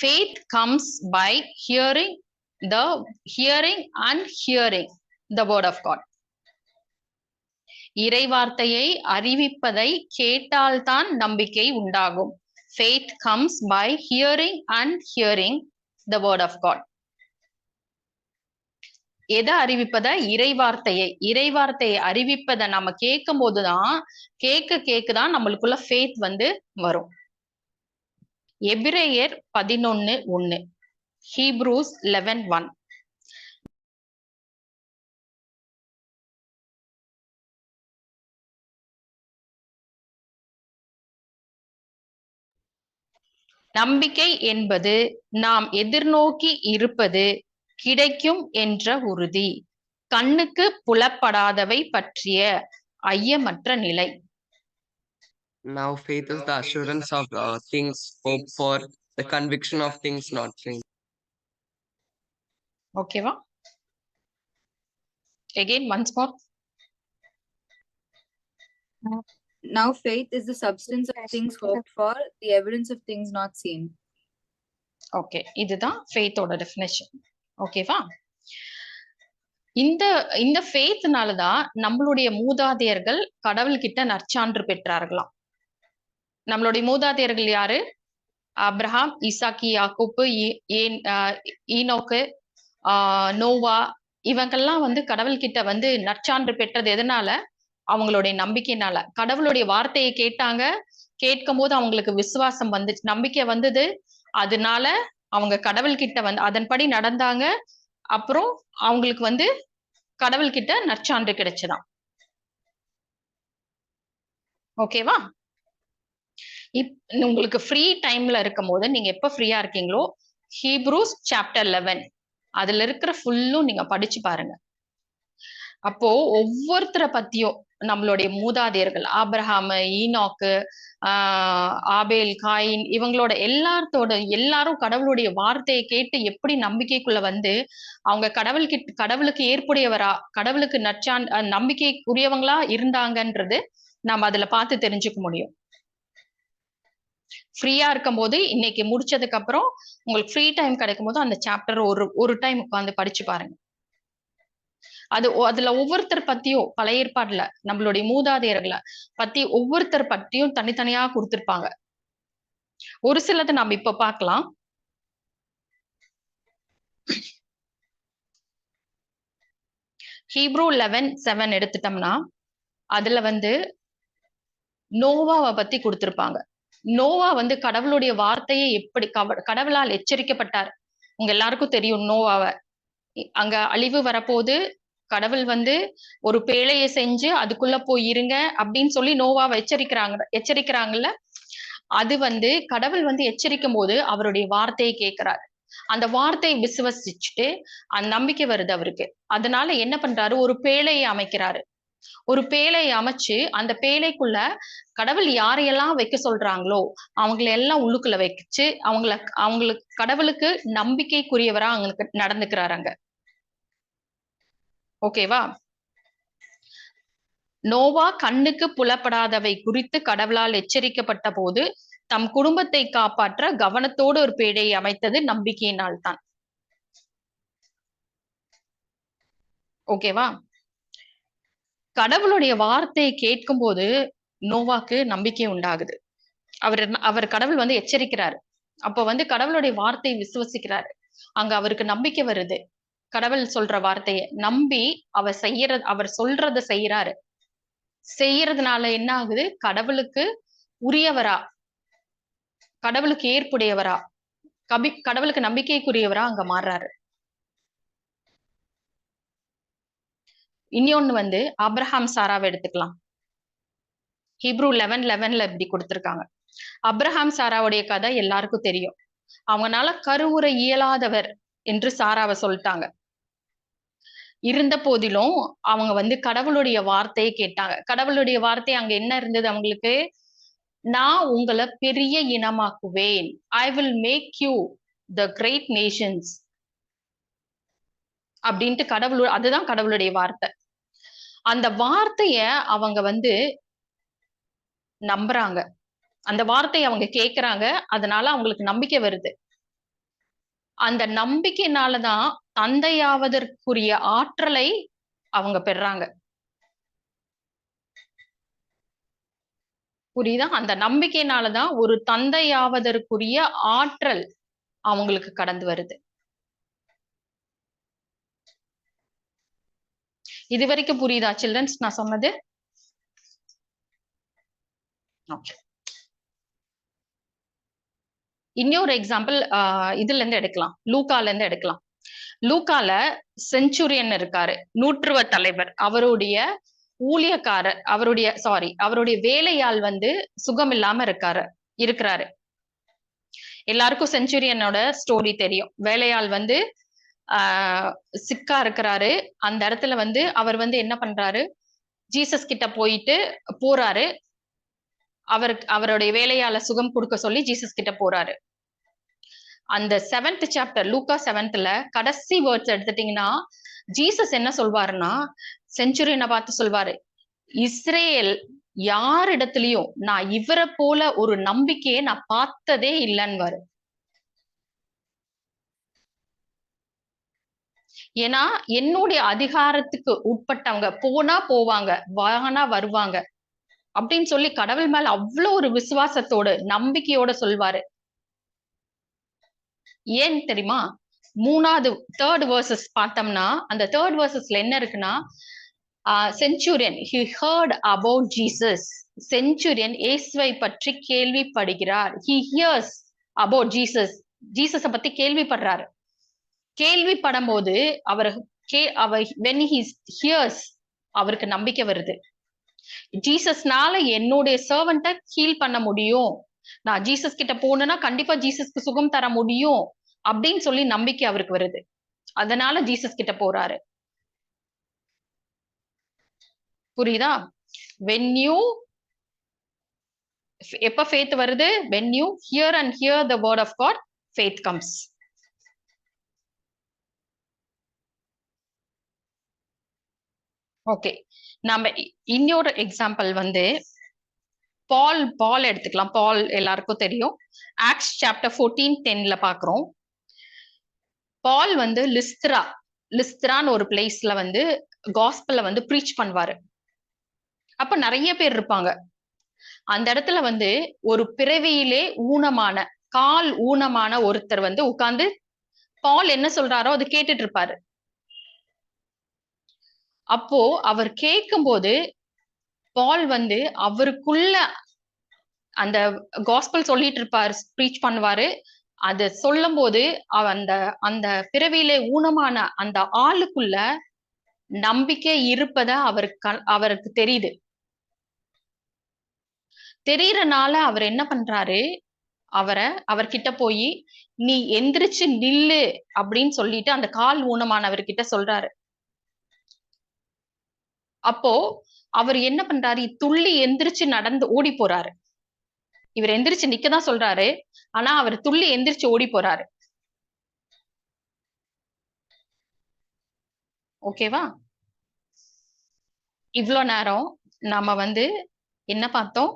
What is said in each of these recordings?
faith comes by hearing the hearing and hearing the word of god. இறைவார்த்தையை அறிவிப்பதை கேட்டால்தான் நம்பிக்கை உண்டாகும். Faith comes by hearing and hearing the word of god. எதை அறிவிப்பத? இறைவார்த்தையை. இறைவார்த்தையை அறிவிப்பதை நம்ம கேட்கும் போதுதான் கேட்க கேட்கதான் நம்மளுக்குள்ள ஃபேத் வந்து வரும். எபிரேயர் பதினொன்னு ஒன்னு. ஹீப்ரூஸ் லெவன் ஒன் நம்பிக்கை என்பது நாம் எதிர்நோக்கி இருப்பது கிடைக்கும் என்ற உறுதி. கண்ணுக்கு புலப்படாதவை பற்றிய ஐயமற்ற நிலை. Now faith is the assurance of uh, things hoped for, the conviction of things not seen. ஓகேவா again once more Now faith is the substance of things hoped for, the evidence of things not seen. Okay இதுதான் ஃபேத்தோட definition ஓகேவா இந்த இந்த ஃபேத்னால தான் நம்மளுடைய மூதாதையர்கள் கடவுள்கிட்ட நற்சான்று பெற்றார்களாம் நம்மளுடைய மூதாதையர்கள் யாரு? அப்ரஹாம் இசாக்கி யாக்கூப்பு ஈனோக்கு ஆஹ் நோவா இவங்கெல்லாம் வந்து கடவுள்கிட்ட வந்து நற்சான்று பெற்றது எதனால? அவங்களுடைய நம்பிக்கையினால. கடவுளுடைய வார்த்தையை கேட்டாங்க. கேட்கும் போது அவங்களுக்கு விசுவாசம் வந்து நம்பிக்கை வந்தது. அதனால அவங்க கடவுள்கிட்ட வந்து அதன்படி நடந்தாங்க. அப்புறம் அவங்களுக்கு வந்து கடவுள்கிட்ட நற்சான்று கிடைச்சதாம் ஓகேவா? இப் உங்களுக்கு ஃப்ரீ டைம்ல இருக்கும் போது நீங்க எப்ப ஃப்ரீயா இருக்கீங்களோ ஹீப்ரூஸ் சாப்டர் லெவன் அதுல இருக்கிற ஃபுல்லும் நீங்க படிச்சு பாருங்க. அப்போ ஒவ்வொருத்தரை பத்தியும் நம்மளுடைய மூதாதையர்கள் Abraham Enoch ah Abel Cain இவங்களோட எல்லாத்தோட எல்லாரும் கடவுளுடைய வார்த்தையை கேட்டு எப்படி நம்பிக்கைக்குள்ள வந்து அவங்க கடவுள் கிட்ட கடவுளுக்கு ஏற்புடையவரா கடவுளுக்கு நற்சான் நம்பிக்கைக்குரியவங்களா இருந்தாங்கன்றது நம்ம அதுல பார்த்து தெரிஞ்சுக்க முடியும். ஃப்ரீயா இருக்கும் போது இன்னைக்கு முடிச்சதுக்கு அப்புறம் உங்களுக்கு ஃப்ரீ டைம் கிடைக்கும் போது அந்த சாப்டர் ஒரு ஒரு டைம் உட்காந்து படிச்சு பாருங்க. அது அதுல ஒவ்வொருத்தர் பத்தியும் பழைய ஏற்பாடுல நம்மளுடைய மூதாதையர்களை பத்தி ஒவ்வொருத்தர் பத்தியும் தனித்தனியா கொடுத்திருப்பாங்க. ஒரு சிலதை நம்ம இப்ப பார்க்கலாம். ஹீப்ரூ லெவன் செவன் எடுத்துட்டோம்னா அதுல வந்து நோவாவை பத்தி கொடுத்திருப்பாங்க. நோவா வந்து கடவுளுடைய வார்த்தையை எப்படி கவ- கடவுளால் எச்சரிக்கப்பட்டார்? உங்க எல்லாருக்கும் தெரியும் நோவாவை. அங்க அழிவு வரப்போது கடவுள் வந்து ஒரு பேழையை செஞ்சு அதுக்குள்ள போய் இருங்க அப்படின்னு சொல்லி நோவாவை எச்சரிக்கிறாங்க எச்சரிக்கிறாங்கல்ல? அது வந்து கடவுள் வந்து எச்சரிக்கும் போது அவருடைய வார்த்தையை கேட்கிறார். அந்த வார்த்தையை விசுவசிச்சுட்டு அந்த நம்பிக்கை வருது அவருக்கு. அதனால என்ன பண்றாரு? ஒரு பேழையை அமைக்கிறாரு. ஒரு பேலை அமைச்சு அந்த பேழைக்குள்ள கடவுள் யாரையெல்லாம் வைக்க சொல்றாங்களோ அவங்கள எல்லாம் உள்ளுக்குள்ள வச்சு அவங்கள அவங்களுக்கு கடவுளுக்கு நம்பிக்கைக்குரியவரா அவங்களுக்கு நடந்துக்கிறாங்க ஓகேவா நோவா கண்ணுக்கு புலப்படாதவை குறித்து கடவுளால் எச்சரிக்கப்பட்ட போது தம் குடும்பத்தை காப்பாற்ற கவனத்தோடு ஒரு பேடையை அமைத்தது நம்பிக்கையினால் தான் ஓகேவா கடவுளுடைய வார்த்தையை கேட்கும் போது நோவாக்கு நம்பிக்கை உண்டாகுது. அவர் அவர் கடவுள் வந்து எச்சரிக்கிறாரு. அப்ப வந்து கடவுளுடைய வார்த்தையை விசுவசிக்கிறாரு. அங்க அவருக்கு நம்பிக்கை வருது. கடவுள் சொல்ற வார்த்தையை நம்பி அவர் செய்யற அவர் சொல்றத செய்யறாரு செய்யறதுனால என்ன ஆகுது? கடவுளுக்கு உரியவரா? கடவுளுக்கு ஏற்புடையவரா? கபி கடவுளுக்கு நம்பிக்கைக்குரியவரா அங்க மாறுறாரு. இன்னொன்னு வந்து அப்ரஹாம் சாராவை எடுத்துக்கலாம். ஹீப்ரூ லெவன் லெவன்ல இப்படி கொடுத்துருக்காங்க. அப்ரஹாம் சாராவுடைய கதை எல்லாருக்கும் தெரியும். அவங்கனால கருவுற இயலாதவர் என்று சாராவை சொல்லிட்டாங்க. இருந்த போதிலும் அவங்க வந்து கடவுளுடைய வார்த்தையை கேட்டாங்க. கடவுளுடைய வார்த்தை அங்க என்ன இருந்தது அவங்களுக்கு? நான் உங்களை பெரிய இனமாக்குவேன். I will make you the great nations அப்படின்ட்டு கடவுள் அதுதான் கடவுளுடைய வார்த்தை. அந்த வார்த்தைய அவங்க வந்து நம்புறாங்க. அந்த வார்த்தையை அவங்க கேக்குறாங்க. அதனால அவங்களுக்கு நம்பிக்கை வருது. அந்த நம்பிக்கையினாலதான் தந்தையாவதற்குரிய ஆற்றலை அவங்க பெறாங்க. புரியுதா? அந்த நம்பிக்கையினாலதான் ஒரு தந்தையாவதற்குரிய ஆற்றல் அவங்களுக்கு கடந்து வருது. இது வரைக்கும் புரியுதா சில்ட்ரன்ஸ் நான் சொன்னது? ஓகே இன்னொரு எக்ஸாம்பிள் இதுல இருந்து எடுக்கலாம். லூக்கால இருந்து எடுக்கலாம். லூக்கால செஞ்சுரியன் இருக்காரு. நூற்றுவ தலைவர். அவருடைய ஊழியக்காரர் அவருடைய சாரி அவருடைய வேலையாள் வந்து சுகம் இல்லாம இருக்காரு இருக்கிறாரு. எல்லாருக்கும் செஞ்சுரியனோட ஸ்டோரி தெரியும். வேலையாள் வந்து சிக்கா இருக்கிறாரு. அந்த இடத்துல வந்து அவர் வந்து என்ன பண்றாரு? ஜீசஸ் கிட்ட போயிட்டு போறாரு. அவருக்கு அவருடைய வேலையால சுகம் கொடுக்க சொல்லி ஜீசஸ் கிட்ட போறாரு. அந்த செவன்த் சாப்டர் லூக்கா செவன்த்ல கடைசி வேர்ட்ஸ் எடுத்துட்டீங்கன்னா ஜீசஸ் என்ன சொல்வாருன்னா செஞ்சுரியனை பார்த்து சொல்வாரு. இஸ்ரேல் யாரிடத்துலயும் நான் இவரை போல ஒரு நம்பிக்கையை நான் பார்த்ததே இல்லைன்னு ஏன்னா என்னுடைய அதிகாரத்துக்கு உட்பட்டவங்க போனா போவாங்க வானா வருவாங்க. அப்படின்னு சொல்லி கடவுள் மேல அவ்வளவு ஒரு விசுவாசத்தோடு நம்பிக்கையோட சொல்வாரு. ஏன் தெரியுமா? மூணாவது தேர்ட் வேர்சஸ் பார்த்தோம்னா அந்த தேர்ட் வேர்சஸ்ல என்ன இருக்குன்னா centurion he heard about Jesus centurion இயேசுவை பற்றி கேள்விப்படுகிறார். He hears about Jesus Jesus பத்தி கேள்விப்படுறாரு. கேள்விப்படும் போது அவர் கே அவர் வென் ஹீஸ் ஹியர்ஸ் அவருக்கு நம்பிக்கை வருது. ஜீசஸ்னால என்னுடைய சர்வன்ட்ட ஹீல் பண்ண முடியும். நான் ஜீசஸ் கிட்ட போனேன்னா கண்டிப்பா ஜீசஸ்க்கு சுகம் தர முடியும் அப்படின்னு சொல்லி நம்பிக்கை அவருக்கு வருது. அதனால ஜீசஸ் கிட்ட போறாரு. புரியுதா? வென் யூ எப்ப ஃபேத் வருது? When you hear and hear the word of God faith comes okay நம்ம இன்னொரு எக்ஸாம்பிள் வந்து பால் பால் எடுத்துக்கலாம். பால் எல்லாருக்கும் தெரியும். ஆக்ஸ் சாப்டர் ஃபோர்டீன் டென்ல பாக்குறோம். பால் வந்து லிஸ்த்ரா லிஸ்த்ரான்னு ஒரு பிளேஸ்ல வந்து காஸ்பல்ல வந்து ப்ரீச் பண்ணுவாரு. அப்ப நிறைய பேர் இருப்பாங்க. அந்த இடத்துல வந்து ஒரு பிறவியிலே ஊனமான கால் ஊனமான ஒருத்தர் வந்து உட்கார்ந்து பால் என்ன சொல்றாரோ அது கேட்டுட்டு இருப்பாரு. அப்போ அவர் கேட்கும்போது பால் வந்து அவருக்குள்ள அந்த காஸ்பல் சொல்லிட்டு இருப்பார் ஸ்பீச் பண்ணுவாரு. அதை சொல்லும் போது அந்த அந்த பிறவியிலே ஊனமான அந்த ஆளுக்குள்ள நம்பிக்கை இருப்பத அவருக்கு அவருக்கு தெரியுது. தெரியறனால அவர் என்ன பண்றாரு? அவரை அவர்கிட்ட போய் நீ எந்திரிச்சு நில்லு அப்படின்னு சொல்லிட்டு அந்த கால் ஊனமானவர்கிட்ட சொல்றாரு. அப்போ அவர் என்ன பண்றாரு? துள்ளி எந்திரிச்சு நடந்து ஓடி போறாரு. இவர் எந்திரிச்சு நிக்கதான் சொல்றாரு. ஆனா அவர் துள்ளி எந்திரிச்சு ஓடி போறாரு. ஓகேவா இவ்வளோ நேரம் நாம வந்து என்ன பார்த்தோம்?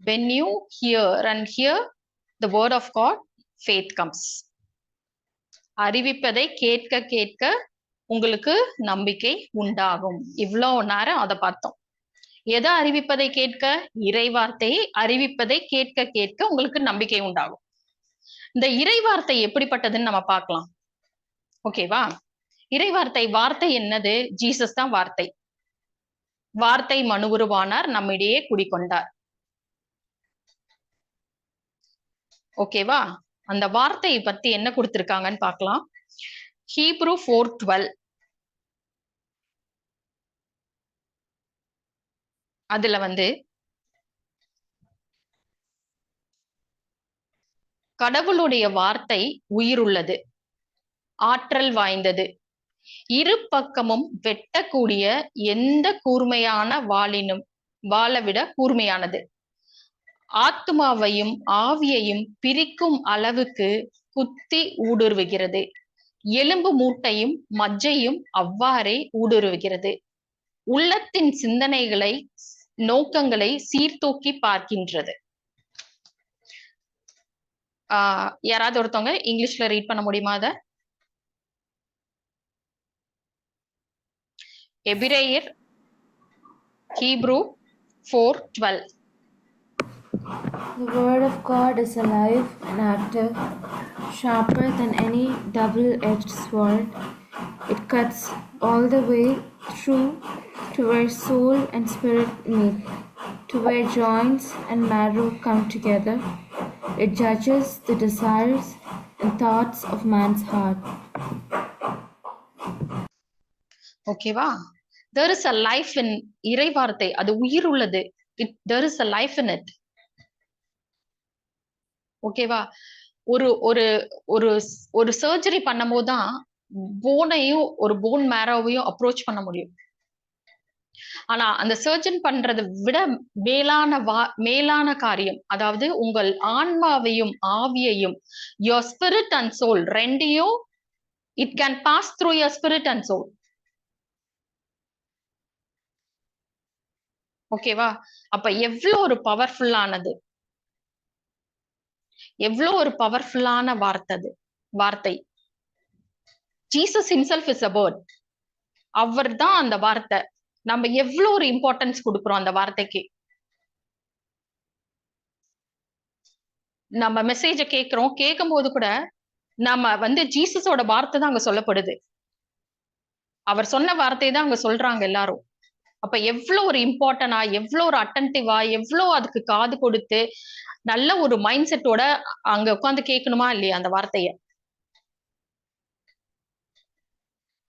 When you hear and hear the word of God faith comes அறிவிப்பதை கேட்க கேட்க உங்களுக்கு நம்பிக்கை உண்டாகும். இவ்வளோ நேரம் அதை பார்த்தோம். எதை அறிவிப்பதை கேட்க? இறைவார்த்தையை அறிவிப்பதை கேட்க கேட்க உங்களுக்கு நம்பிக்கை உண்டாகும். இந்த இறைவார்த்தை எப்படிப்பட்டதுன்னு நம்ம பார்க்கலாம். ஓகேவா இறைவார்த்தை வார்த்தை என்னது? ஜீசஸ் தான் வார்த்தை. வார்த்தை மனு உருவானார் நம்மிடையே குடிக்கொண்டார் ஓகேவா அந்த வார்த்தையை பத்தி என்ன கொடுத்திருக்காங்கன்னு பார்க்கலாம். ஹீப்ரூ ஃபோர் டுவெல் அதுல வந்து கடவுளுடைய வார்த்தை உயிருள்ளது ஆற்றல் வாய்ந்தது. இரு பக்கமும் வெட்டக்கூடிய எந்த கூர்மையான வாளினும் வாளை விட கூர்மையானது. ஆத்மாவையும் ஆவியையும் பிரிக்கும் அளவுக்கு குத்தி ஊடுருவுகிறது. எலும்பு மூட்டையும் மஜ்ஜையும் அவ்வாறே ஊடுருவுகிறது. உள்ளத்தின் சிந்தனைகளை நோக்கங்களை சீர்தூக்கி பார்க்கின்றது. ஆஹ் யாராவது ஒருத்தவங்க இங்கிலீஷ்ல ரீட் பண்ண முடியுமா அத? எபிரேயர் Hebrew four twelve. The word of God is alive and active, sharper than any double edged sword. It cuts all the way through to where soul and spirit meet, to where joints and marrow come together. It judges the desires and thoughts of man's heart. ஓகேவா there is a life in இறை வார்த்தை அது உயிர் உள்ளது it there is a life in it ஓகேவா ஒரு ஒரு ஒரு ஒரு சர்ஜரி பண்ணும் போதுதான் போனையும் ஒரு போன் மேரோவையும் அப்ரோச் பண்ண முடியும். ஆனா அந்த சர்ஜன் பண்றதை விட மேலான வா மேலான காரியம் அதாவது உங்கள் ஆன்மாவையும் ஆவியையும் யோர் ஸ்பிரிட் அண்ட் சோல் ரெண்டையும் it can pass through your spirit and soul ஓகேவா அப்ப எவ்வளவு ஒரு பவர்ஃபுல்லானது எவ்வளோ ஒரு பவர்ஃபுல்லான வார்த்தை அது வார்த்தை. Jesus himself is a word அவர் தான் அந்த வார்த்தை. நம்ம எவ்வளவு ஒரு இம்பார்ட்டன்ஸ் கொடுக்குறோம் அந்த வார்த்தைக்கு. நம்ம மெசேஜ கேட்கிறோம் கேட்கும் போது கூட நம்ம வந்து ஜீசஸோட வார்த்தை தான் அங்க சொல்லப்படுது. அவர் சொன்ன வார்த்தை தான் அங்க சொல்றாங்க எல்லாரும். அப்ப எவ்வளோ ஒரு இம்பார்ட்டனா எவ்வளோ ஒரு அட்டன்டிவா எவ்வளோ அதுக்கு காது கொடுத்து நல்ல ஒரு மைண்ட் செட்டோட அங்க உட்காந்து கேட்கணுமா இல்லையா அந்த வார்த்தைய?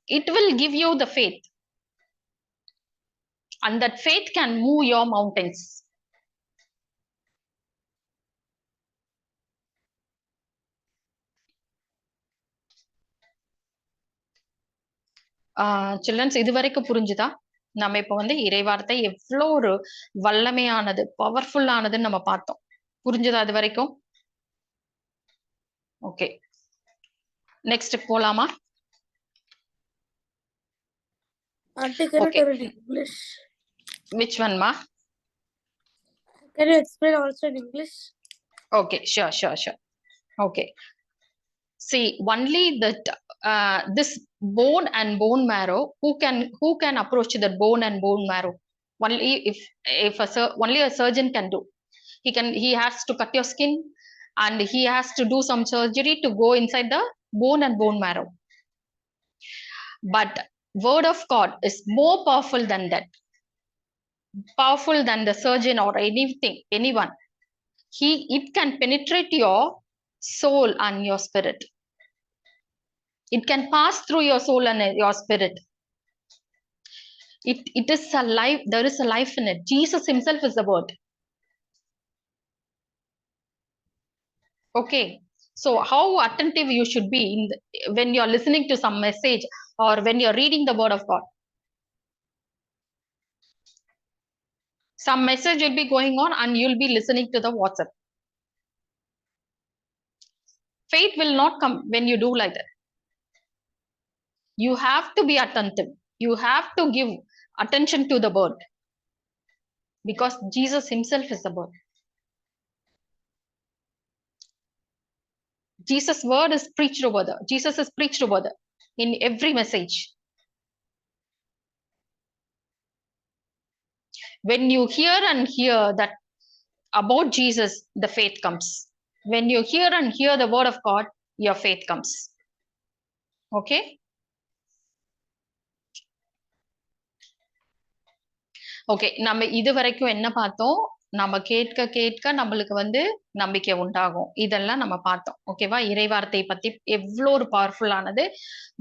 It will give you the faith and that can move move your mountains. Childrens இது வரைக்கும் புரிஞ்சுதா? நம்ம இப்போ வந்து இறைவார்த்தை எவ்வளோ ஒரு வல்லமையானது பவர்ஃபுல்லானதுன்னு நம்ம பார்த்தோம். புரிஞ்சுதா அது வரைக்கும் ஓகே நெக்ஸ்ட் போலாமா Auntie, can Okay. you tell in English? Which ஒன்மா Can you explain also in English? Okay, sure, sure, sure. Okay. See, only that uh, this bone and bone marrow, who can who can approach that bone and bone marrow? Only if if a sur- only a surgeon can do. He can he has to cut your skin and he has to do some surgery to go inside the bone and bone marrow. But word of God is more powerful than that. Powerful than the surgeon or anything, anyone. He it can penetrate your soul and your spirit. It can pass through your soul and your spirit. It it is a life there is a life in it. Jesus himself is the word okay. So how attentive you should be the, when you're listening to some message or when you're reading the word of god? Some message will be going on and you'll be listening to the whatsapp. Faith will not come when you do like that. You have to be attentive. You have to give attention to the word. Because jesus himself is the word jesus word is preached over the jesus is preached over the in every message when you hear and hear that about jesus the faith comes when you hear and hear the word of god your faith comes okay okay நம்ம இது வரைக்கும் என்ன பார்த்தோம் நம்ம கேட்க கேட்க நம்மளுக்கு வந்து நம்பிக்கை உண்டாகும். இதெல்லாம் நம்ம பார்த்தோம். ஓகேவா இறை வார்த்தை பத்தி எவ்வளோ ஒரு பவர்ஃபுல்லானது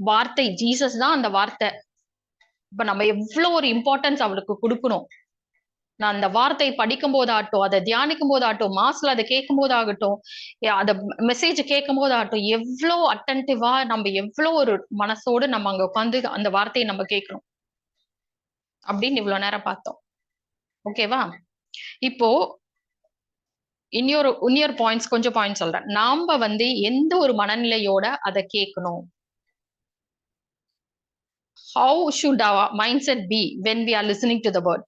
வார்த்தை ஜீசஸ் தான் அந்த வார்த்தை. இப்ப நம்ம எவ்வளோ ஒரு இம்பார்ட்டன்ஸ் அவளுக்கு கொடுக்கணும். நான் அந்த வார்த்தை படிக்கும் போதாகட்டும் அதை தியானிக்கும் போதாகட்டும் மாசுல அதை கேட்கும் போதாகட்டும் அதை மெசேஜ் கேட்கும் போதாகட்டும் எவ்வளோ அட்டன்டிவா நம்ம எவ்வளோ ஒரு மனசோடு நம்ம அங்க உட்காந்து அந்த வார்த்தையை நம்ம கேட்கணும் அப்படின்னு இவ்வளவு நேரம் பார்த்தோம். ஓகேவா இப்போ இன்னொரு இன்னொரு பாயிண்ட்ஸ் கொஞ்சம் பாயிண்ட்ஸ் சொல்றேன். நாம வந்து எந்த ஒரு மனநிலையோட அதை கேட்கணும்? How should our mindset be when we are listening to the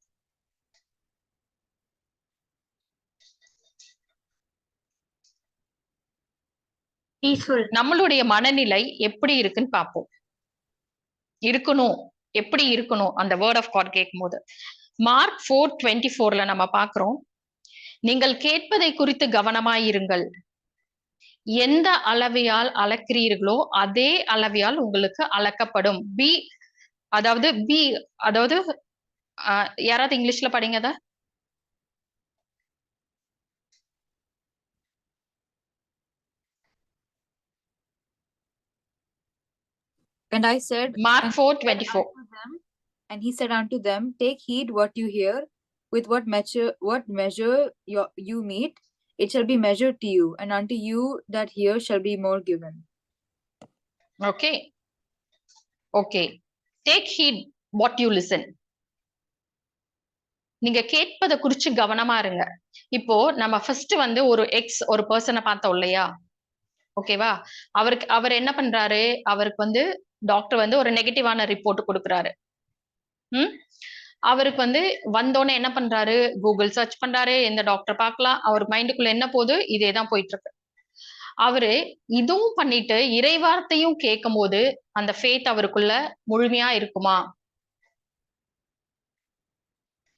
Peaceful. நம்மளுடைய மனநிலை எப்படி இருக்குன்னு பார்ப்போம். இருக்கணும். எப்படி இருக்கணும்? அந்த வேர்ட் ஆஃப் காட் கேட்கும் போது மார்க் ஃபோர் டுவெண்ட்டி ஃபோர்ல நம்ம பாக்குறோம் நீங்கள் கேட்பதை குறித்து கவனமாயிருங்கள் எந்த அளவையால் அளக்கிறீர்களோ அதே அளவையால் உங்களுக்கு அளக்கப்படும். பி அதாவது பி அதாவது யாராவது இங்கிலீஷ்ல படிங்க அத And I said, Mark 4 24. And he said unto them, Take heed what you hear, with what measure what measure your, you meet, it shall be measured to you, and unto you that hear shall be more given. Okay. Okay. Take heed what you listen. நீங்க கேட்பதை குறிச்சு கவனமா இருங்க இப்போ நம்ம first வந்து ஒரு X ஒரு பர்சனை பார்த்தோம் இல்லையா ஓகேவா அவருக்கு அவர் என்ன பண்றாரு அவருக்கு வந்து டாக்டர் வந்து ஒரு நெகட்டிவான ரிப்போர்ட் கொடுக்குறாரு ம்? அவருக்கு வந்து வந்தோடனே என்ன பண்றாரு? கூகுள் சர்ச் பண்றாரு. எந்த டாக்டர் பார்க்கலாம். அவர் மைண்டுக்குள்ள என்ன போகுது? இதே தான் போயிட்டு இருக்கு அவரு இதுவும் பண்ணிட்டு இறைவார்த்தையும் கேட்கும் போது அந்த ஃபேத் அவருக்குள்ள முழுமையா இருக்குமா?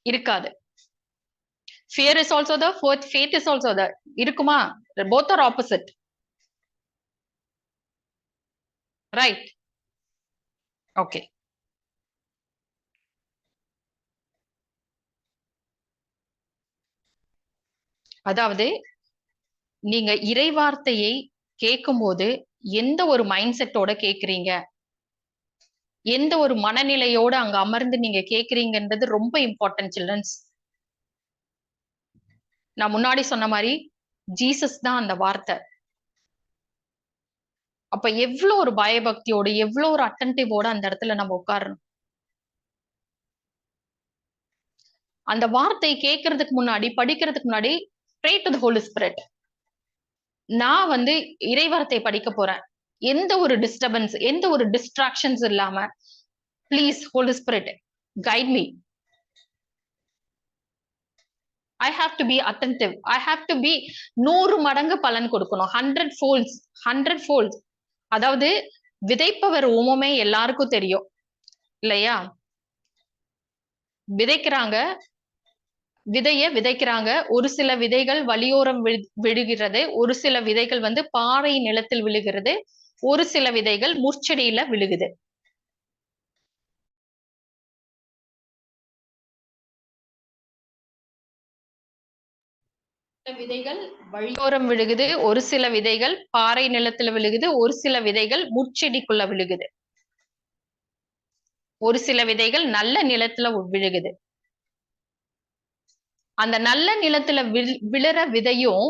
இருக்காது. Fear is also the fourth faith is also the இருக்குமா? Both are opposite right okay அதாவது நீங்க இறைவார்த்தையை கேட்கும்போது எந்த ஒரு மைண்ட் செட்டோட கேக்குறீங்க? எந்த ஒரு மனநிலையோட அங்க அமர்ந்து நீங்க கேக்குறீங்கன்றது ரொம்ப இம்பார்ட்டன்ட் சில்ட்ரன்ஸ் நான் முன்னாடி சொன்ன மாதிரி ஜீசஸ் தான் அந்த வார்த்தை. அப்ப எவ்வளோ ஒரு பயபக்தியோட எவ்வளோ ஒரு அட்டன்டிவோட அந்த இடத்துல நம்ம உட்காரணும்? அந்த வார்த்தை கேட்கறதுக்கு முன்னாடி படிக்கிறதுக்கு முன்னாடி pray to the Holy Spirit நான் வந்து இறைவரத்தை படிக்க போறேன். எந்த ஒரு டிஸ்டர்பன்ஸ் எந்த ஒரு டிஸ்ட்ராக்ஷன்ஸ் இல்லாம please Holy Spirit guide me I have to be attentive I have to be நூறு மடங்கு பலன் கொடுக்கணும். ஹண்ட்ரட் ஃபோல்ஸ் ஹண்ட்ரட் ஃபோல்ஸ் அதாவது விதைப்பவர் உமமே எல்லாருக்கும் தெரியும். இல்லையா? விதைக்கிறாங்க விதைய விதைக்கிறாங்க. ஒரு சில விதைகள் வழியோரம் விழு- விழுகிறது. ஒரு சில விதைகள் வந்து பாறை நிலத்தில் விழுகிறது. ஒரு சில விதைகள் முற்செடியில விழுகுது. சில விதைகள் வழியோரம் விழுகுது. ஒரு சில விதைகள் பாறை நிலத்துல விழுகுது. ஒரு சில விதைகள் முற்செடிக்குள்ள விழுகுது. ஒரு சில விதைகள் நல்ல நிலத்துல விழுகுது. அந்த நல்ல நிலத்துல வில்- விழுற விதையும்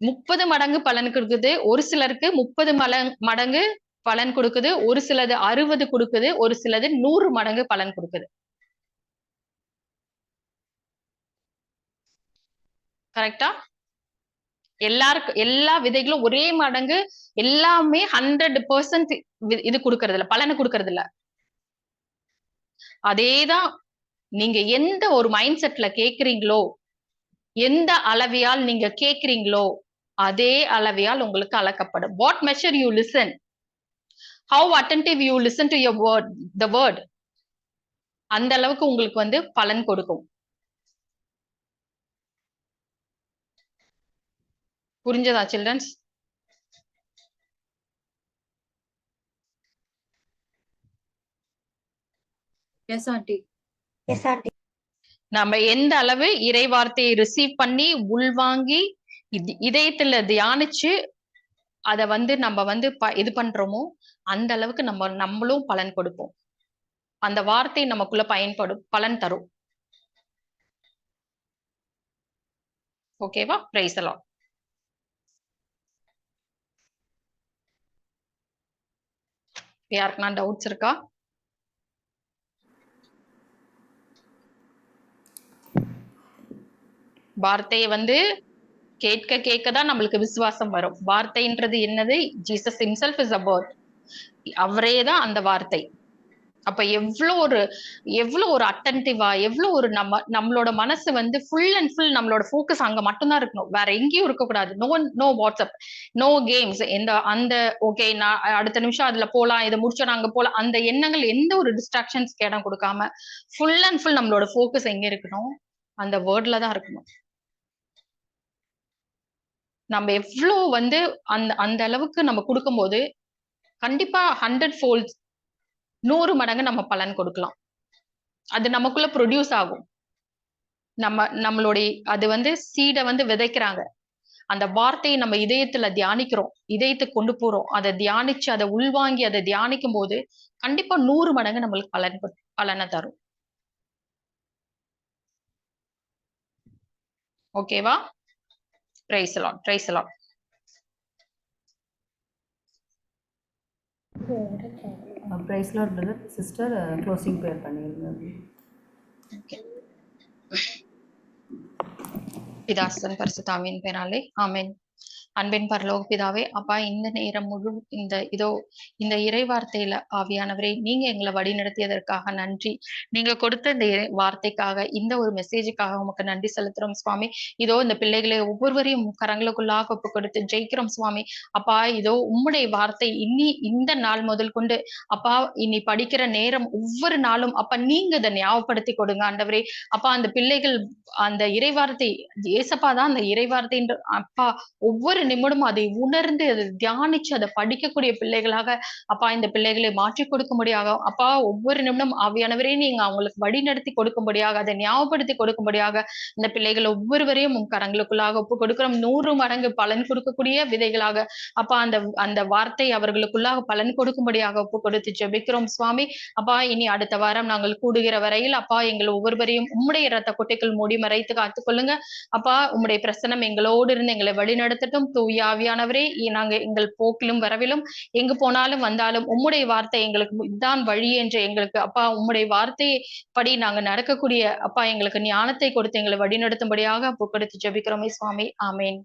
முப்பது மடங்கு பலன் கொடுக்குது. ஒரு சிலருக்கு முப்பது மடங்கு பலன் கொடுக்குது. ஒரு சிலது அறுபது கொடுக்குது. ஒரு சிலது நூறு மடங்கு பலன் கொடுக்குது. கரெக்டா எல்லாருக்கும் எல்லா விதைகளும் ஒரே மடங்கு எல்லாமே ஹண்ட்ரட் பர்சன்ட் இது கொடுக்கறது இல்ல பலனை கொடுக்கறது இல்ல அதேதான் நீங்க எந்த ஒரு மைண்ட் செட்ல கேக்குறீங்களோ எந்த அளவையால் நீங்க கேக்குறீங்களோ அதே அளவையால் உங்களுக்கு அளக்கப்படும் what measure you listen how attentive you listen to your word the word அந்த அளவுக்கு உங்களுக்கு வந்து பலன் கொடுக்கும். புரிஞ்சதா சில்ட்ரன்ஸ் எஸ் ஆண்டி நம்ம எந்த அளவு இறை வார்த்தையை ரிசீவ் பண்ணி உள்வாங்கி இதயத்துல தியானிச்சு அத வந்து நம்ம வந்து ப- இது பண்றோமோ அந்த அளவுக்கு நம்ம நம்மளும் பலன் கொடுப்போம். அந்த வார்த்தை நமக்குள்ள பயன்படும் பலன் தரும். ஓகேவா? பிரைஸ் எல்லாம் யாருக்குனா டவுட்ஸ் இருக்கா? வார்த்தையை வந்து கேட்க கேட்க தான் நம்மளுக்கு விசுவாசம் வரும். வார்த்தைன்றது என்னது? ஜீசஸ் இம்செல்ஃப் இஸ் அபவுட் அவரே தான் அந்த வார்த்தை. அப்ப எவ்வளோ ஒரு எவ்வளோ ஒரு அட்டன்டிவா எவ்வளோ ஒரு நம்ம நம்மளோட மனசு வந்து ஃபுல் அண்ட் ஃபுல் நம்மளோட ஃபோக்கஸ் அங்க மட்டும்தான் இருக்கணும். வேற எங்கேயும் இருக்கக்கூடாது. No no WhatsApp no games எந்த அந்த ஓகே நான் அடுத்த நிமிஷம் அதுல போலாம் இதை முடிச்சோம் அங்க போலாம். அந்த எண்ணங்கள் எந்த ஒரு டிஸ்ட்ராக்ஷன்ஸ்க்கு இடம் கொடுக்காம ஃபுல் அண்ட் ஃபுல் நம்மளோட ஃபோக்கஸ் எங்க இருக்கணும்? அந்த வேர்ட்ல தான் இருக்கணும். நம்ம எவ்வளோ வந்து அந்த அந்த அளவுக்கு நம்ம கொடுக்கும்போது கண்டிப்பா ஹண்ட்ரட் ஃபோல்ட்ஸ் நூறு மடங்கு நம்ம பலன் கொடுக்கலாம். அது நமக்குள்ள ப்ரொடியூஸ் ஆகும். நம்ம நம்மளுடைய அது வந்து சீடை வந்து விதைக்கிறாங்க. அந்த வார்த்தையை நம்ம இதயத்துல தியானிக்கிறோம் இதயத்துக்கு கொண்டு போறோம். அதை தியானிச்சு அதை உள்வாங்கி அதை தியானிக்கும் போது கண்டிப்பா நூறு மடங்கு நம்மளுக்கு பலன் பலனை தரும். ஓகேவா? Praise lord praise lord praise lord brother sister closing prayer பண்ணியிருந்தாங்க பிதாசன் பரிசுத்தாவின் பேராலே ஆமென். அன்பின் பரலோக பிதாவே அப்பா இந்த நேரம் முழு இந்த இதோ இந்த இறை வார்த்தையில ஆவியானவரே நீங்க எங்களை வழி நடத்தியதற்காக நன்றி. நீங்க கொடுத்த இந்த இறை வார்த்தைக்காக இந்த ஒரு மெசேஜுக்காக உமக்கு நன்றி செலுத்துறோம் சுவாமி. இதோ இந்த பிள்ளைகளை ஒவ்வொருவரையும் கரங்களுக்குள்ளாக ஒப்பு கொடுத்து ஜெயிக்கிறோம் சுவாமி. அப்பா இதோ உம்முடைய வார்த்தை இனி இந்த நாள் முதல் கொண்டு அப்பா இனி படிக்கிற நேரம் ஒவ்வொரு நாளும் அப்பா நீங்க இதை ஞாபகப்படுத்தி கொடுங்க ஆண்டவரே. அப்பா அந்த பிள்ளைகள் அந்த இறைவார்த்தை ஏசப்பா தான் அந்த இறைவார்த்தைன்ற அப்பா ஒவ்வொரு நிமிடமும் அதை உணர்ந்து அதை தியானிச்சு அதை படிக்கக்கூடிய பிள்ளைகளாக அப்பா இந்த பிள்ளைகளை மாற்றி கொடுக்கும்படியாக அப்பா ஒவ்வொரு நிமிடம் ஆவியானவரே நீங்க அவங்களுக்கு வழி நடத்தி கொடுக்கும்படியாக அதை ஞாபகப்படுத்தி கொடுக்கும்படியாக இந்த பிள்ளைகள் ஒவ்வொருவரையும் உன் கரங்களுக்குள்ளாக ஒப்பு கொடுக்கிறோம். நூறு மடங்கு பலன் கொடுக்கக்கூடிய விதைகளாக அப்பா அந்த அந்த வார்த்தை அவர்களுக்குள்ளாக பலன் கொடுக்கும்படியாக ஒப்பு கொடுத்து ஜெபிக்கிறோம். சுவாமி அப்பா இனி அடுத்த வாரம் நாங்கள் கூடுகிற வரையில் அப்பா எங்கள் ஒவ்வொருவரையும் உம்முடைய ரத்த கொட்டைகள் மூடி மறைத்து காத்துக்கொள்ளுங்க அப்பா உம்முடைய பிரசனம் எங்களோடு இருந்து எங்களை வழிநடத்தட்டும். தூயாவியானவரே நாங்க எங்கள் போக்கிலும் வரவிலும் எங்கு போனாலும் வந்தாலும் உம்முடைய வார்த்தை எங்களுக்கு இதுதான் வழி என்று எங்களுக்கு அப்பா உம்முடைய வார்த்தையை படி நாங்க நடக்கக்கூடிய அப்பா எங்களுக்கு ஞானத்தை கொடுத்து எங்களை வழிநடத்தும்படியாக அப்போ கொடுத்து சுவாமி. ஆமேன்.